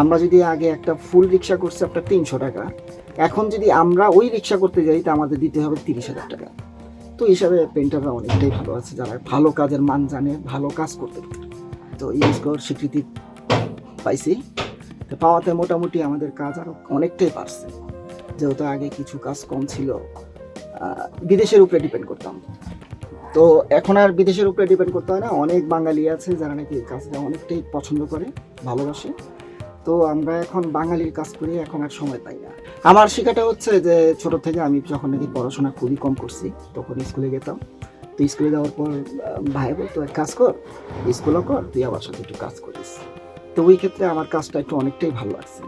আমরা যদি আগে একটা ফুল রিক্সা করছি আপনার তিনশো টাকা, এখন যদি আমরা ওই রিক্সা করতে যাই, তা আমাদের দিতে হবে তিরিশ হাজার টাকা। তো হিসাবে পেন্টাররা অনেকটাই ভালো আছে, যারা ভালো কাজের মান জানে, ভালো কাজ করতে পারে। তো ইউনেস্কোর স্বীকৃতি পাইছি। তো পাওয়াতে মোটামুটি আমাদের কাজ আরও অনেকটাই বাড়ছে। যেহেতু আগে কিছু কাজ কম ছিল বিদেশের উপরে ডিপেন্ড করতাম। তো এখন আর বিদেশের উপরে ডিপেন্ড করতে হয় না। অনেক বাঙালি আছে যারা নাকি কাজটা অনেকটাই পছন্দ করে, ভালোবাসে। তো আমরা এখন বাঙালির কাজ করি এখন আর সময় পাই না। আমার শেখাটা হচ্ছে যে ছোট থেকে আমি যখন নাকি পড়াশোনা খুবই কম করছি, তখন স্কুলে যেতাম। তো স্কুলে যাওয়ার পর ভাই বলতো, এক কাজ কর, স্কুলও কর, তুই আমার সাথে একটু কাজ করিস। তো ওই ক্ষেত্রে আমার কাজটা একটু অনেকটাই ভালো লাগছে।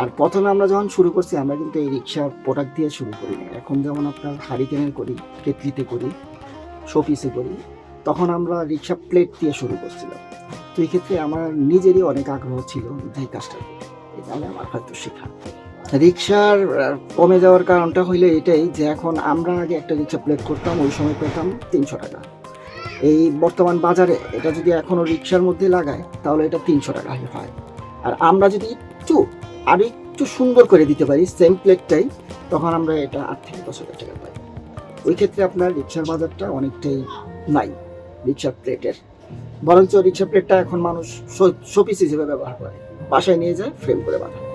আর প্রথমে আমরা যখন শুরু করছি, আমরা কিন্তু এই রিক্সার প্রোডাক্ট দিয়ে শুরু করি না এখন যেমন আপনার হারিকেনের করি, কেটলিতে করি, শোপিসে করি, তখন আমরা রিক্সা প্লেট দিয়ে শুরু করছিলাম। তো এই ক্ষেত্রে আমার নিজেরই অনেক আগ্রহ ছিল এই কাজটা করতে। এই আমার হয়তো শেখা। রিক্সার কমে যাওয়ার কারণটা হইলে এটাই যে এখন আমরা আগে একটা রিক্সা প্লেট করতাম, ওই সময় পেতাম তিনশো টাকা। এই বর্তমান বাজারে এটা যদি এখনও রিক্সার মধ্যে লাগায়, তাহলে এটা তিনশো টাকা হয়। আর আমরা যদি একটু, আর একটু সুন্দর করে দিতে পারি সেম প্লেটটাই তখন আমরা এটা আট থেকে দশ হাজার টাকা পাই। ওই ক্ষেত্রে আপনার রিক্সার বাজারটা অনেকটাই নাই, রিক্সার প্লেটের বরঞ্চ রিক্সা প্লেটটা এখন মানুষ শোপিস হিসেবে ব্যবহার করে। বাসায় নিয়ে যায় ফ্রেম করে বাঁধা